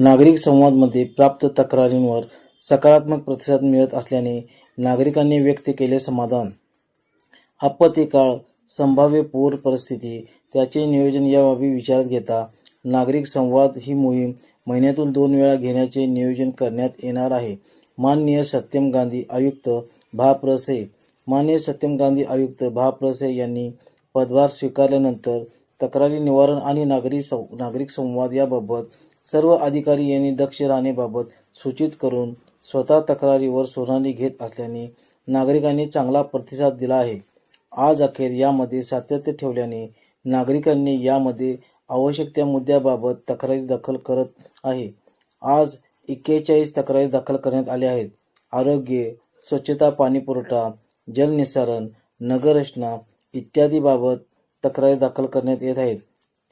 नागरिक संवादमध्ये प्राप्त तक्रारींवर सकारात्मक प्रतिसाद मिळत असल्याने नागरिकांनी व्यक्त केले समाधान. आपत्तीकाळ संभाव्य पूर परिस्थिती त्याचे नियोजन या बाबी विचारात घेता नागरिक संवाद ही मोहीम महिन्यातून दोन वेळा घेण्याचे नियोजन करण्यात येणार आहे. माननीय सत्यम गांधी आयुक्त भाप्रसे माननीय सत्यम गांधी आयुक्त भाप्रसे यांनी पदभार स्वीकारल्यानंतर तक्रारी निवारण आणि नागरी सं नागरिक संवाद याबाबत सर्व अधिकारी यांनी दक्ष राहण्याबाबत सूचित करून स्वतः तक्रारीवर सुनावणी घेत असल्याने नागरिकांनी चांगला प्रतिसाद दिला आहे. आज अखेर यामध्ये सातत्य ठेवल्याने नागरिकांनी यामध्ये आवश्यक त्या मुद्द्याबाबत तक्रारी दाखल करत आहे. आज एक्केचाळीस तक्रारी दाखल करण्यात आल्या आहेत. आरोग्य स्वच्छता पाणीपुरवठा जलनिस्सारण नगररचना इत्यादीबाबत तक्रारी दाखल करण्यात येत आहेत.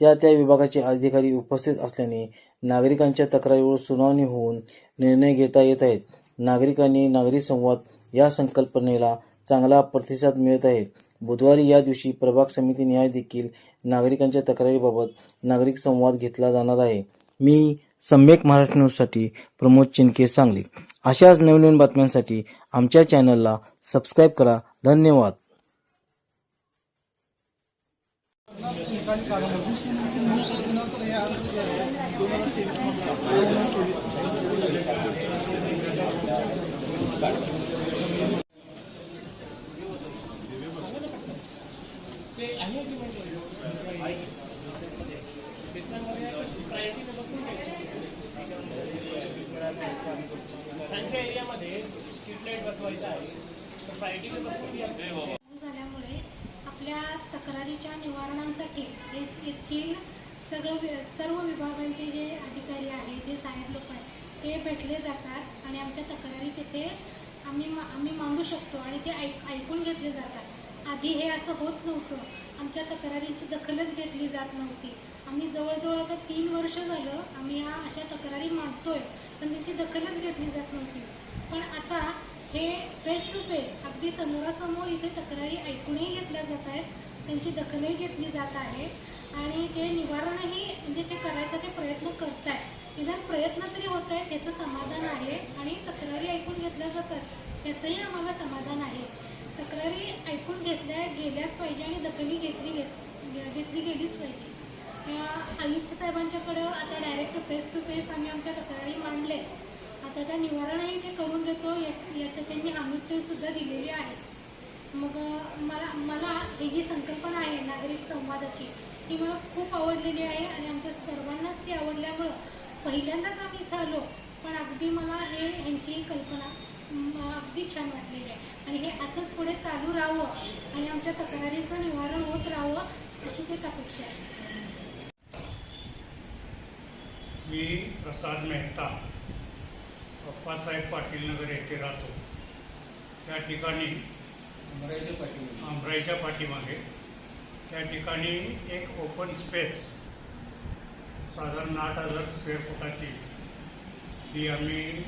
त्या त्या विभागाचे अधिकारी उपस्थित असल्याने नागरिकांच्या तक्रारीवर सुनावणी होऊन निर्णय घेता येत आहेत. नागरिकांनी नागरी संवाद या संकल्पनेला चांगला प्रतिसाद मिळत आहे. बुधवारी या दिवशी प्रभाग समिती न्याय देखील नागरिकांच्या तक्रारीबाबत नागरिक संवाद घेतला जाणार आहे. मी सम्यक महाराष्ट्र न्यूजसाठी प्रमोद चिनके सांगली. अशाच नवनवीन बातम्यांसाठी आमच्या चॅनलला सबस्क्राईब करा. धन्यवाद. त्यांच्या एरियामध्ये स्ट्रीट लाइट बसवायचं आहे. तर बसवून झाल्यामुळे आपल्या तक्रारीच्या निवारणांसाठी ये- येथील सगळं सर्व विभागांचे जे अधिकारी आहेत जे साहेब लोक आहेत. ते भेटले जातात आणि आमच्या तक्रारी तिथे आम्ही मा- आम्ही मांडू शकतो आणि ते ऐक ऐकून घेतले जातात. आधी हे असं होत नव्हतं. आमच्या तक्रारींची दखलच घेतली जात नव्हती. आम्ही जवळजवळ आता तीन वर्ष झालं आम्ही या अशा तक्रारी मांडतोय पण त्यांची दखलच घेतली जात नव्हती. पण आता हे फेस टू फेस अगदी समोरासमोर इथे तक्रारी ऐकूनही घेतल्या जात आहेत. त्यांची दखलही घेतली जात आहे. आणि ते निवारणही म्हणजे ते करायचा ते प्रयत्न करत आहेत निदान प्रयत्न तरी होत आहेत त्याचं समाधान आहे आणि तक्रारी ऐकून घेतल्या जातात. त्याचंही आम्हाला समाधान आहे. तक्रारी ऐकून घेतल्या गेल्याच पाहिजे आणि दखली घेतली घेत घेतली गेलीच पाहिजे. आयुक्त साहेबांच्याकडं आता डायरेक्ट फेस टू फेस आम्ही आमच्या तक्रारी मांडले आता त्या निवारणही ते करून देतो याचं त्यांनी हमीतही दिलेली आहे. मग मला मला ही जी संकल्पना आहे नागरिक संवादाची ती मला खूप आवडलेली आहे आणि आमच्या सर्वांनाच ती आवडल्यामुळं पहिल्यांदाच आम्ही इथं आलो पण अगदी मला हे ह्यांची ही कल्पना अगदी छान वाटलेली आहे. आणि हे असंच पुढे चालू राहावं आणि आमच्या तक्रारीचं निवारण होत राहावं अशी ते अपेक्षा आहे. मी प्रसाद मेहता अप्पासाहेब पाटील नगर येथे राहतो. त्या ठिकाणी आमराईच्या पाठीमागे. त्या ठिकाणी एक ओपन स्पेस साधारण आठ हजार स्क्वेअर फुटाची. ही आम्ही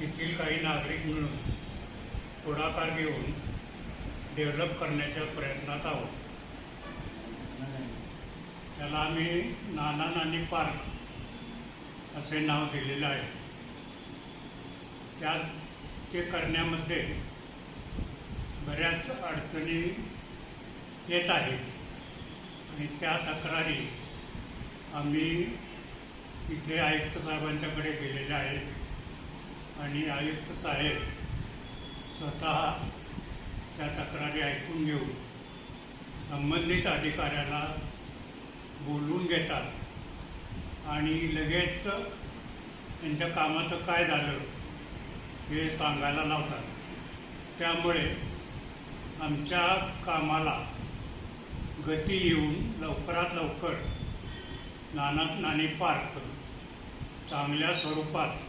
तेथील काही नागरिक मिळून पुढाकार घेऊन डेव्हलप करण्याच्या प्रयत्नात आहोत. त्याला आम्ही नाना नानी पार्क असे नाव दिलेलं आहे. त्यात ते करण्यामध्ये बऱ्याच अडचणी येत आहेत. आणि त्या तक्रारी आम्ही इथे आयुक्त साहेबांच्याकडे गेलेले आहेत. आणि आयुक्त साहेब स्वतः त्या तक्रारी ऐकून घेऊन संबंधित अधिकाऱ्याला बोलवून घेतात. आणि लगेच त्यांच्या कामाचं काय झालं हे सांगायला लावतात. त्यामुळे आमच्या कामाला गती येऊन लवकरात लवकर नाना नानी पार्क. चांगल्या स्वरूपात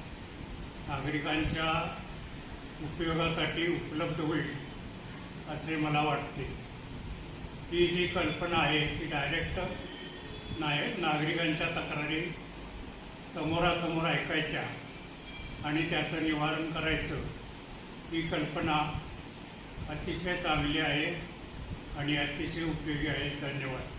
नागरिकांच्या उपयोगासाठी उपलब्ध होईल असे मला वाटते. ही जी कल्पना आहे ती डायरेक्ट नाय नागरिकांच्या तक्रारी समोरासमोर ऐकायच्या आणि त्याचं निवारण करायचं ही कल्पना अतिशय चांगली आहे आणि अतिशय उपयोगी आहे. धन्यवाद.